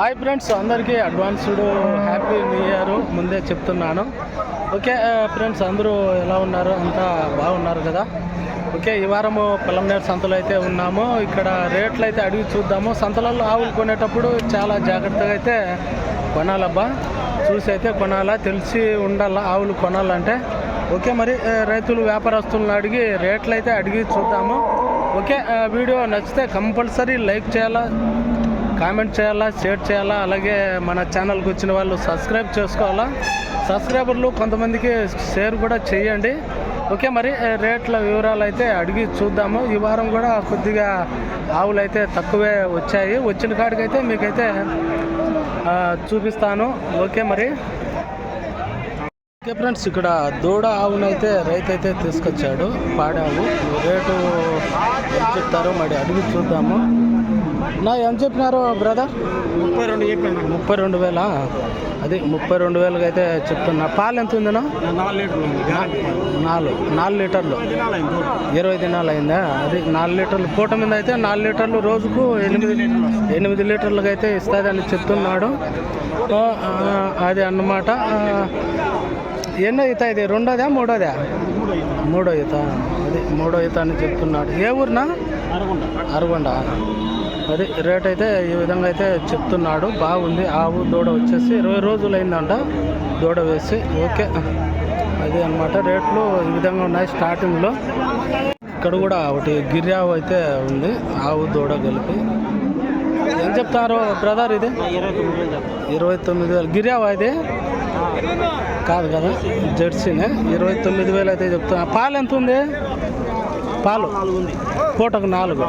Hi friends అందరికీ advanced happy new year ముందే చెప్తున్నాను. ఓకే ఫ్రెండ్స్ అందరూ ఎలా ఉన్నారు? అంతా బాగున్నారు కదా? ఓకే ఈ వారము పిల్లంనేరు సంతలో అయితే ఉన్నాము. ఇక్కడ రేట్లు అయితే అడిగి చూద్దాము. సంతలలో ఆవులు కొనేటప్పుడు చాలా జాగ్రత్తగా అయితే కొనాలబ్బా. చూసి అయితే కొనాలా తెలిసి ఉండాలా ఆవులు కొనాలంటే. ఓకే మరి రైతులు వ్యాపారస్తులను అడిగి రేట్లు అయితే అడిగి చూద్దాము. ఓకే వీడియో నచ్చితే కంపల్సరీ లైక్ చేయాలా? కామెంట్ చేయాలా షేర్ చేయాలా అలాగే మన ఛానల్కి వచ్చిన వాళ్ళు సబ్స్క్రైబ్ చేసుకోవాలా? సబ్స్క్రైబర్లు కొంతమందికి షేర్ కూడా చేయండి. ఓకే మరి రేట్ల వివరాలు అయితే అడిగి చూద్దాము. ఈ వారం కూడా కొద్దిగా ఆవులు అయితే తక్కువే వచ్చాయి. వచ్చిన కాడికైతే మీకైతే చూపిస్తాను. ఓకే మరి. ఓకే ఫ్రెండ్స్ ఇక్కడ దూడ ఆవునైతే రైతు అయితే తీసుకొచ్చాడు పాడావు రేటు చెప్తారు చెప్తారో మరి అడిగి చూద్దాము. నా ఏం చెప్పినారు బ్రదర్ ముప్పై రెండు చెప్పాను ముప్పై రెండు వేలా? అది ముప్పై రెండు వేలకి అయితే చెప్తున్నా. పాలు ఎంత ఉందినా నాలుగు లీటర్లు ఉంది నాలుగు నాలుగు లీటర్లు. ఇరవై దినాలు అయిందా అది నాలుగు లీటర్లు. పూట మీద అయితే నాలుగు లీటర్లు రోజుకు ఎనిమిది ఎనిమిది లీటర్లకు అయితే ఇస్తుందని చెప్తున్నాడు. అది అన్నమాట. ఎన్నో ఈత ఇది? రెండోదా మూడోదా? మూడో ఈత. అది మూడో ఈత అని చెప్తున్నాడు. ఏ ఊరినా? అరగుండ. అరగొండ. అది రేట్ అయితే ఈ విధంగా అయితే చెప్తున్నాడు. బాగుంది. ఆవు దూడ వచ్చేసి ఇరవై రోజులు అయిందంట దూడ వేసి ఓకే. అది అన్నమాట. రేట్లు ఈ విధంగా ఉన్నాయి స్టార్టింగ్లో. ఇక్కడ కూడా ఒకటి గిర్యావు అయితే ఉంది. ఆవు దూడ కలిపి. ఏం చెప్తారు బ్రదర్ ఇది? ఇరవై తొమ్మిది వేలు. గిర్యావు ఇరవై ఇది? కాదు కదా. జెర్సీనే. ఇరవై తొమ్మిది వేలు అయితే చెప్తున్నా. పాలు ఎంత ఉంది? పాలు? పూటకు నాలుగు.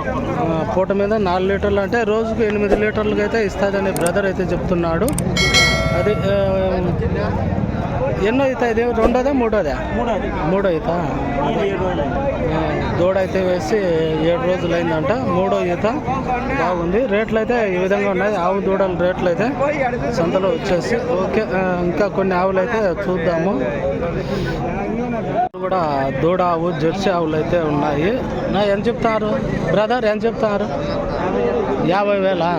పూట మీద నాలుగు లీటర్లు అంటే రోజుకు ఎనిమిది లీటర్లకి అయితే ఇస్తుందని బ్రదర్ అయితే చెప్తున్నాడు. అది ఎన్నో అవుతా ఇది రెండోదా మూడోదా? మూడు అవుతా. ఆ, దూడ అయితే వేసి ఏడు రోజులు అయిందంట. మూడో ఈత. బాగుంది. రేట్లు అయితే ఈ విధంగా ఉన్నాయి. ఆవు దూడల రేట్లు అయితే సంతలో వచ్చేసి. ఓకే ఇంకా కొన్ని ఆవులు అయితే చూద్దాము. కూడా దూడ ఆవు జెర్సీ ఆవులు అయితే ఉన్నాయి. నా ఎంత చెప్తారు? బ్రదర్ ఎంత చెప్తారు? యాభై వేలా?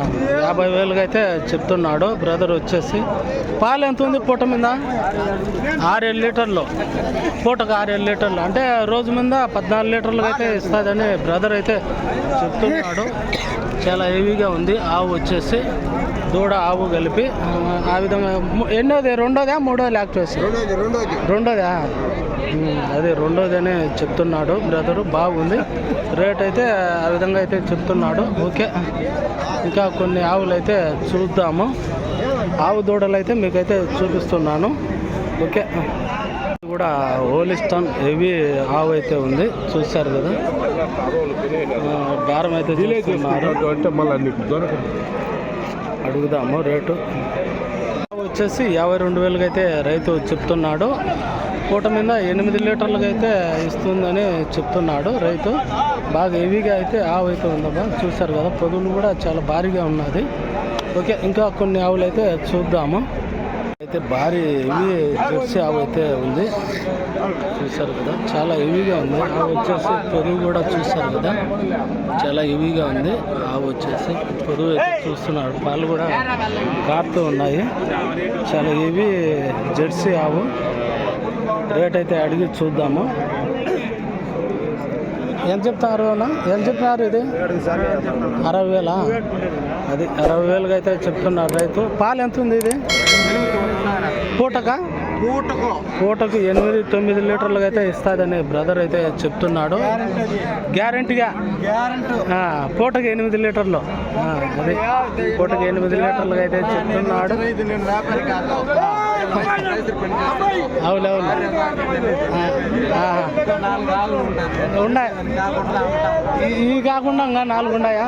యాభై వేలుగా అయితే చెప్తున్నాడు. బ్రదర్ వచ్చేసి పాలు ఎంత ఉంది పూట మీద? ఆరేడు లీటర్లు. పూటకు ఆరేడు లీటర్లు. అంటే రోజు మీద పద్నాలుగు లీటర్లు అయితే ఇస్తుందని బ్రదర్ అయితే చెప్తున్నాడు. చాలా హెవీగా ఉంది. ఆవు వచ్చేసి దూడ ఆవు కలిపి ఆ, విధంగా ఎన్నోది? రెండోదా? మూడోది యాక్ట్ రెండోదా ఉమ్, అదే రెండోది అని చెప్తున్నాడు. బ్రదరు బాగుంది. రేట్ అయితే ఆ విధంగా అయితే చెప్తున్నాడు. ఓకే ఇంకా కొన్ని ఆవులు అయితే చూద్దాము. ఆవు దూడలు అయితే మీకైతే చూపిస్తున్నాను. ఓకే కూడా హోలిస్టాన్ హెవీ ఆవు అయితే ఉంది. చూశారు కదా? దారం అయితే అడుగుదాము రేటు. వచ్చేసి యాభై రెండు వేలకి అయితే రైతు చెప్తున్నాడు. పూట మీద ఎనిమిది లీటర్లకు అయితే ఇస్తుందని చెప్తున్నాడు రైతు. బాగా హెవీగా అయితే ఆవు అయితే ఉందమ్మా చూశారు కదా పొదువులు కూడా చాలా భారీగా ఉన్నది. ఓకే ఇంకా కొన్ని ఆవులు అయితే చూద్దాము. అయితే భారీ హెవీ జెర్సీ ఆవు అయితే ఉంది. చూశారు కదా చాలా హెవీగా ఉంది. ఆవు వచ్చేసి పెరుగు కూడా చూశారు కదా చాలా హెవీగా ఉంది. ఆవు వచ్చేసి పెరుగు అయితే చూస్తున్నాడు పాలు కూడా కారుతూ ఉన్నాయి. చాలా హెవీ జెర్సీ ఆవు. రేట్ అయితే అడిగి చూద్దాము. ఎంత చెప్తారు అన్న? ఎంత చెప్తున్నారు ఇది? అరవై వేలా? అది అరవై వేలుగా అయితే చెప్తున్నారు రైతు. పాలు ఎంత ఉంది ఇది? పూటకా పూటకు పూటకు ఎనిమిది తొమ్మిది లీటర్లుగా అయితే ఇస్తుందని బ్రదర్ అయితే చెప్తున్నాడు గ్యారంటీగా పూటకు ఎనిమిది లీటర్లు అది పూటకు ఎనిమిది లీటర్లుగా అయితే చెప్తున్నాడు అవును అవును ఇవి కాకుండా ఇంకా నాలుగు ఉన్నాయా?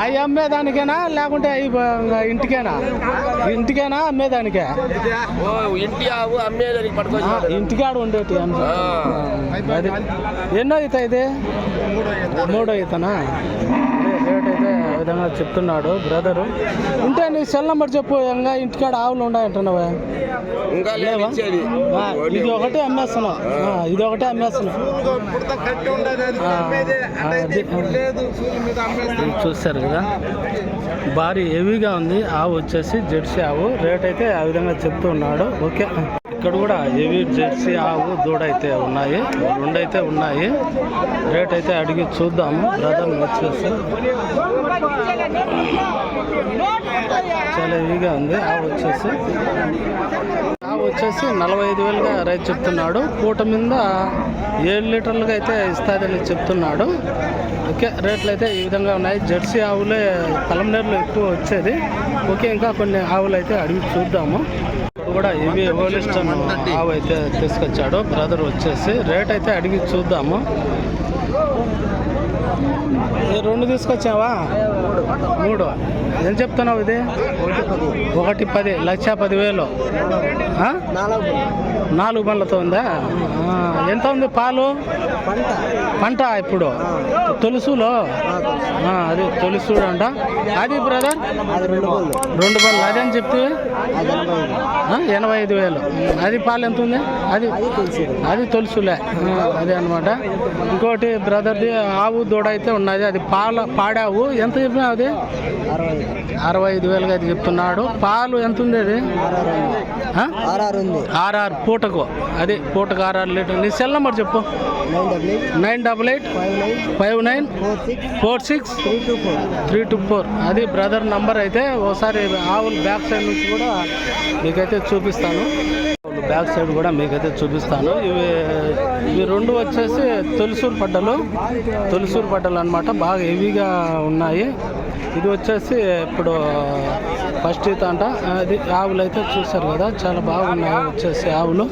అవి అమ్మేదానికేనా? లేకుంటే అవి ఇంటికేనా? ఇంటికేనా అమ్మేదానికే? ఇంటి ఆవు అమ్మేదానికి ఇంటికాడ ఉండేటి ఎన్నో ఈత ఇది? మూడో ఆ విధంగా చెప్తున్నాడు బ్రదరు. ఉంటే నీ సెల్ నెంబర్ చెప్పు ఇంకా ఇంటికాడ ఆవులు ఉన్నాయంటున్నావా ఇంకా లేవా? ఆ, ఇది ఒకటే అమ్మేస్తున్నావు ఆ, ఇది ఒకటే అమ్మేస్తున్నావు ఆ, అది. ఇది చూస్తారు కదా. భారీ హెవీగా ఉంది. ఆవు వచ్చేసి జెర్సీ ఆవు. రేట్ అయితే ఆ విధంగా చెప్తూ ఉన్నాడు ఓకే. ఇక్కడ కూడా హెవీ జెర్సీ ఆవు దూడ అయితే ఉన్నాయి. రెండు అయితే ఉన్నాయి. రేట్ అయితే అడిగి చూద్దాము. బ్రదర్ వచ్చేసి చాలా హెవీగా ఉంది. ఆవు వచ్చేసి. ఆవు వచ్చేసి నలభై ఐదు వేలుగా రైతు చెప్తున్నాడు. పూట మీద ఏడు లీటర్లుగా అయితే ఇస్తాదని చెప్తున్నాడు. ఓకే రేట్లు అయితే ఈ విధంగా ఉన్నాయి. జెర్సీ ఆవులే పలంనేరులో ఎక్కువ వచ్చేది. ఓకే ఇంకా కొన్ని ఆవులు అయితే అడిగి చూద్దాము. కూడా ఇవి ఓలిస్టన్ ఆవు అయితే తీసుకొచ్చాడు. బ్రదర్ వచ్చేసి రేట్ అయితే అడిగి చూద్దాము. తీసుకొచ్చావా? మూడు. ఏం చెప్తున్నావు ఇది? ఒకటి పది లక్ష పదివేలు. నాలుగు బండ్లతో ఉందా? ఎంత ఉంది పాలు? పంట. ఇప్పుడు? తొలుసులో? అది తొలుసు అంట. అది బ్రదర్? రెండు బళ్ళు అని చెప్తే ఎనభై ఐదు వేలు. అది పాలు ఎంత ఉంది? అది అది తొలుసులే. అదే అనమాట ఇంకోటి బ్రదర్ది ఆవు దూడ అయితే ఉన్నది. అది పాల పాడావు. ఎంత చెప్పినా అది? అరవై ఐదు వేలుగా అయితే చెప్తున్నాడు. పాలు ఎంత ఉంది. అది? ఆర్ఆర్ ఉంది. ఆర్ఆర్ పూటకు. అది పూటకు ఆర్ఆర్ లీటర్. నీ సెల్ నెంబర్ చెప్పు. Nine double eight five nine four six three two four. అది బ్రదర్ నంబర్ అయితే ఒకసారి ఆవులు బ్యాక్ సైడ్ నుంచి కూడా మీకైతే చూపిస్తాను. బ్యాక్ సైడ్ కూడా మీకైతే చూపిస్తాను. ఇవి ఇవి రెండు వచ్చేసి తొలిసూరు పడ్డలు తొలిసూరు పడ్డలు అనమాట బాగా హెవీగా ఉన్నాయి. ఇది వచ్చేసి ఇప్పుడు ఫస్ట్ ఈత అంట. అది ఆవులు అయితే చూసారు కదా. చాలా బాగున్నాయి వచ్చేసి ఆవులు.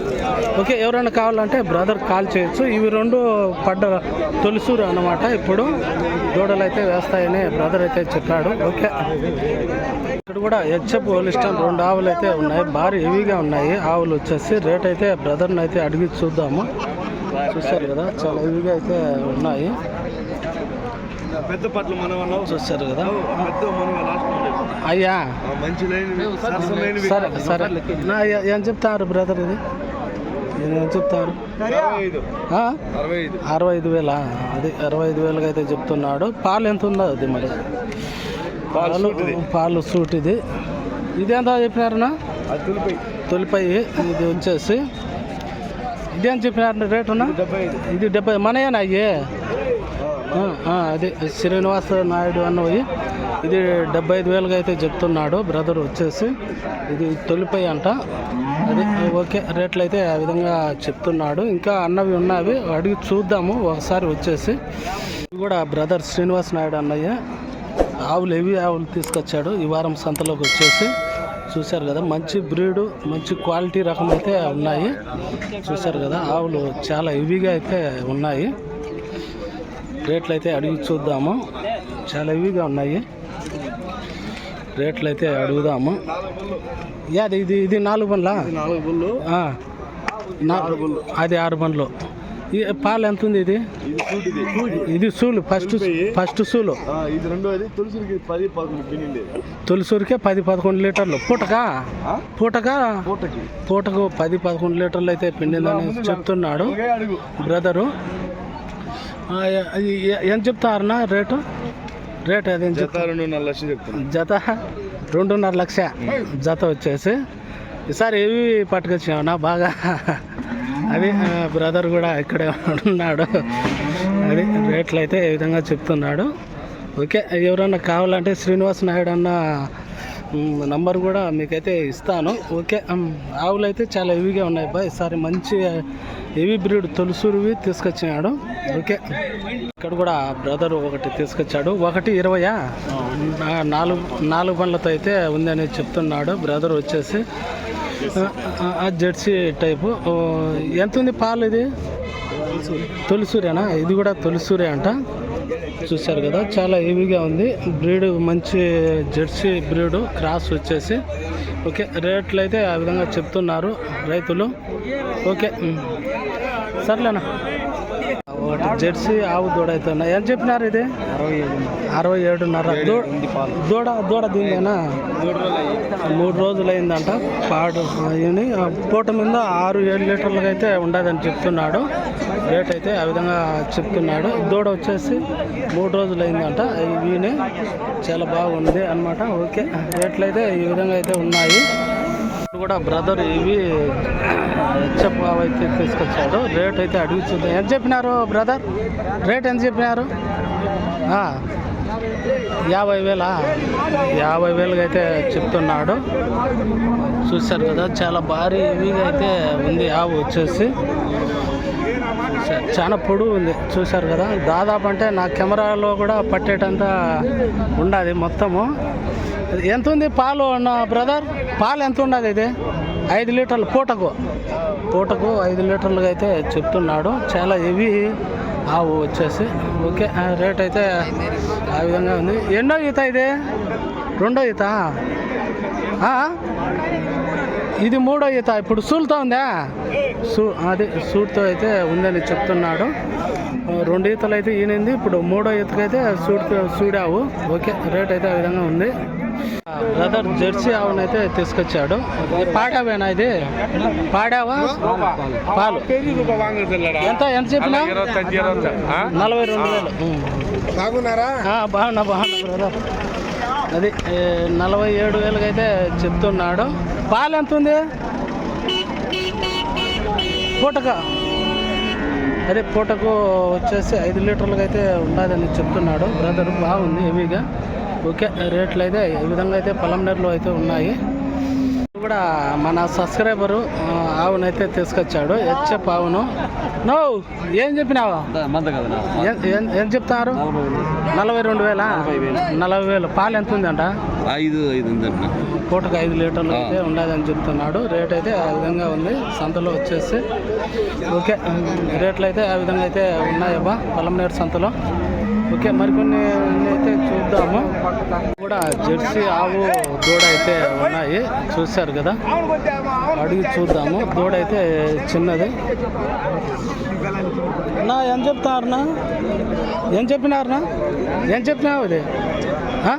ఓకే ఎవరైనా కావాలంటే బ్రదర్ కాల్ చేయొచ్చు. ఇవి రెండు పడ్డ తొలిసూరు అన్నమాట. ఇప్పుడు దూడలు అయితే వేస్తాయని బ్రదర్ అయితే చెప్పాడు. ఓకే. ఇక్కడ కూడా హెచ్ఎఫ్ హోలిస్టన్ రెండు ఆవులు అయితే ఉన్నాయి. భారీ హెవీగా ఉన్నాయి. ఆవులు వచ్చేసి రేట్ అయితే బ్రదర్ని అయితే అడిగి చూద్దాము. చూస్తారు కదా చాలా హెవీగా అయితే ఉన్నాయి. పెద్ద పట్ల మనం చూస్తారు కదా. అయ్యా. మంచి లైన్ సరే సరే. నా ఏ- ఏం చెప్తారు బ్రదర్ ఇది? ఏం చెప్తారు? ఐదు ఆ? అరవై ఐదు అరవై ఐదు వేల? అది అరవై ఐదు వేలుగా అయితే చెప్తున్నాడు. పాలు ఎంత ఉందో అది మరి. పాలు పాలు సూట్ ఇది ఇది ఎంత చెప్పినారనా తులిపై. తొలిపై ఇది వచ్చేసి ఇదేం చెప్పినారు రేటునా ఇది డెబ్బై మనయేనా అయ్యే? అది శ్రీనివాస నాయుడు అన్నవి. ఇది డెబ్బై ఐదు వేలుగా అయితే చెప్తున్నాడు బ్రదర్ వచ్చేసి. ఇది తొలిపై అంట. అది ఓకే రేట్లు అయితే ఆ విధంగా చెప్తున్నాడు. ఇంకా అన్నవి ఉన్నవి అడిగి చూద్దాము. ఒకసారి వచ్చేసి. ఇది కూడా బ్రదర్ శ్రీనివాస్ నాయుడు అన్నయ్య. ఆవులు హెవీ ఆవులు తీసుకొచ్చాడు. ఈ వారం సంతలోకి వచ్చేసి చూశారు కదా మంచి బ్రీడు మంచి క్వాలిటీ రకం అయితే ఉన్నాయి. చూశారు కదా ఆవులు చాలా హెవీగా అయితే ఉన్నాయి. రేట్లు అయితే అడిగి చూద్దాము. చాలా హెవీగా ఉన్నాయి. రేట్లు అయితే అడుగుదాము. యా ఇది ఇది నాలుగు బండ్లా? నాలుగు నా- అది ఆరు బండ్లు. పాలు ఎంత ఉంది ఇది? ఇది సూలు ఫస్ట్ ఫస్ట్ సూలు. ఇది రెండోది పది పదకొండు తొలిసూరికే పది పదకొండు లీటర్లు. పూటకా? ఆ? పూటకా? పది పదకొండు లీటర్లు అయితే పిండిందని చెప్తున్నాడు బ్రదరు. ఆ, ఎ- ఎ- ఏం చెప్తారన్నా రేటు? రేట్ అదేం జత రెండున్నర లక్షలు చెప్తాను జత రెండున్నర లక్ష. జత వచ్చేసి. ఈసారి ఏవి పట్టుకొచ్చావునా బాగా. అది బ్రదర్ కూడా ఇక్కడే ఉన్నాడు. అది రేట్లు అయితే ఈ విధంగా చెప్తున్నాడు. ఓకే ఎవరన్నా కావాలంటే శ్రీనివాస్ నాయుడు అన్న నంబర్ కూడా మీకైతే ఇస్తాను. ఓకే ఆవులు అయితే చాలా హెవీగా ఉన్నాయి బా ఈసారి మంచి హెవీ బ్రీడ్ తొలుసూరివి తీసుకొచ్చినాడు. ఓకే ఇక్కడ కూడా బ్రదర్ ఒకటి తీసుకొచ్చాడు. ఒకటి ఇరవయా? నాలుగు నాలుగు బండ్లతో అయితే ఉందని చెప్తున్నాడు బ్రదర్ వచ్చేసి. Jersey type. ఎంత ఉంది పాలు ఇది తొలిసూరేనా? ఇది కూడా తొలిసూరే అంట. చూశారు కదా చాలా హెవీగా ఉంది. బ్రీడ్ మంచి జెర్సీ బ్రీడ్ క్రాస్ వచ్చేసి. ఓకే రేట్లు అయితే ఆ విధంగా చెప్తున్నారు రైతులు. ఓకే సర్లేనా? ఒకటి జెర్సీ ఆవు దూడ అయితే ఉన్నాయి. ఎంత చెప్పినారు ఇది? అరవై ఏడు అరవై ఏడున్నర దూడ దూడ దీనిదేనా మూడు రోజులు అయిందంట. పాడు అయ్యి పూట మీద ఆరు ఏడు లీటర్లకు అయితే ఉండదని చెప్తున్నాడు. రేట్ అయితే ఆ విధంగా చెప్తున్నాడు. దూడ వచ్చేసి మూడు రోజులు అయిందంట. ఇవినే చాలా బాగుంది అన్నమాట. ఓకే. రేట్లు అయితే ఈ విధంగా అయితే ఉన్నాయి. కూడా బ్రదర్ ఇవి హెచ్ఎఫ్ అయితే తీసుకొచ్చాడు రేట్ అయితే అడిగి ఎంత చెప్పినారు బ్రదర్? రేట్ ఎంత చెప్పినారు? యాభై వేలా? యాభై వేలుగా అయితే చెప్తున్నాడు. చూశారు కదా చాలా భారీ హెవీగా అయితే ఉంది ఆవు వచ్చేసి. చాలా పొడుగు ఉంది. చూశారు కదా దాదాపు అంటే నా కెమెరాలో కూడా పట్టేటంత ఉండాలి మొత్తము. ఎంత ఉంది పాలు నా బ్రదర్ పాలు ఎంత ఉండదు ఇది? ఐదు లీటర్లు పూటకు. పూటకు ఐదు లీటర్లుగా అయితే చెప్తున్నాడు. చాలా హెవీ ఆవు వచ్చేసి. ఓకే రేట్ అయితే ఆ విధంగా ఉంది. ఎన్నో ఈత ఇది? రెండో ఈత? ఇది మూడో ఈత. ఇప్పుడు సూలుతో ఉందా? సూ అది సూట్తో అయితే ఉందని చెప్తున్నాడు. రెండు ఈతలు అయితే ఈనింది. ఇప్పుడు మూడో ఈతకైతే సూట్ సూడావు. ఓకే రేట్ అయితే ఆ విధంగా ఉంది. బ్రదర్ జెర్సీ ఆవునైతే తీసుకొచ్చాడు. ఇది పాడావేనా ఇది? పాడావా? పాలు. ఎంత? ఎంత చెప్పినా? నలభై రెండు వేలు. బాగున్నారా? బాగున్నా బాగున్నా బ్రదర్. అది నలభై ఏడు వేలకి అయితే చెప్తున్నాడు. పాలు ఎంత ఉంది? పూటక. అదే పూటకు వచ్చేసి ఐదు లీటర్లకు అయితే ఉండదని చెప్తున్నాడు. బ్రదర్ బాగుంది హెవీగా. ఓకే రేట్లు అయితే ఈ విధంగా అయితే పొలంనేరులో అయితే ఉన్నాయి. కూడా మన సబ్స్క్రైబరు ఆవునైతే తీసుకొచ్చాడు హెచ్ఎఫ్ ఆవును నో ఏం చెప్పినావా? ఏ- చెప్తారు? నలభై రెండు వేలా. నలభై వేలు? పాలు ఎంత ఉందంట? ఐదు ఐదు ఉందన్న పూటకు ఐదు లీటర్లు అయితే ఉండదని చెప్తున్నాడు. రేట్ అయితే ఆ విధంగా ఉంది. సంతలో వచ్చేసి. ఓకే రేట్లు అయితే ఆ విధంగా అయితే ఉన్నాయబ్బా పొలంనేరు సంతలో. ఓకే మరికొన్ని చూద్దాము. కూడా జెర్సీ ఆవు దూడ అయితే ఉన్నాయి. చూశారు కదా? అడిగి చూద్దాము. దూడ అయితే చిన్నది. నా ఏం చెప్తున్నారన్నా ఏం చెప్పినారనా ఏం చెప్పినావు ఇది? ఆ?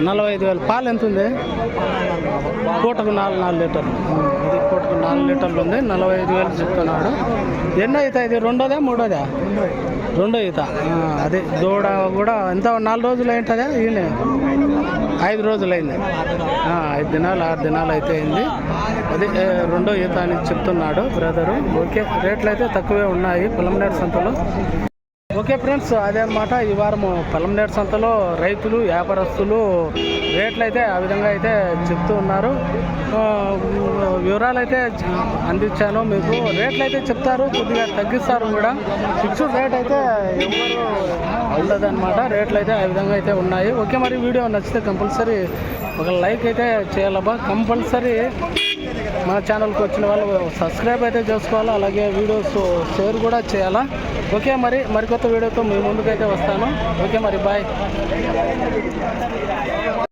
నలభై ఐదు వేలు. పాలు ఎంత ఉంది? పూటకు నాలుగు నాలుగు లీటర్లు. ఇది పూటకు నాలుగు లీటర్లు ఉంది. నలభై ఐదు వేలు చెప్తున్నాడు. ఎన్నో అవుతాయి ఇది? రెండోదా మూడోదా? రెండో ఈత. అదే దూడ కూడా ఎంత నాలుగు రోజులు ఏంటదా ఈయన? ఐదు రోజులు అయింది ఐదు దినాలు ఆరు దినాలు అయితే అయింది. అది రెండో ఈత అని చెప్తున్నాడు బ్రదరు. ఓకే రేట్లు అయితే తక్కువే ఉన్నాయి. పొలంనేరు సంతలో. ఓకే ఫ్రెండ్స్ అదే అనమాట ఈ వారం పలంనేరు సంతలో రైతులు వ్యాపారస్తులు రేట్లు అయితే ఆ విధంగా అయితే చెప్తూ ఉన్నారు. వివరాలు అయితే అందించాను మీకు. రేట్లు అయితే చెప్తారు కొద్దిగా తగ్గిస్తారు కూడా. ఫిక్స్డ్ రేట్ అయితే ఎవరు ఉండదు అనమాట రేట్లు అయితే ఆ విధంగా అయితే ఉన్నాయి. ఓకే మరి వీడియో నచ్చితే కంపల్సరీ ఒక లైక్ అయితే చేయాలబ్బా. కంపల్సరీ మన ఛానల్కి వచ్చిన వాళ్ళు సబ్స్క్రైబ్ అయితే చేసుకోవాలి అలాగే వీడియోస్ షేర్ కూడా చేయాలా? ఓకే మరి మరికొత్త వీడియోతో మీ ముందుకైతే వస్తాను. ఓకే మరి బాయ్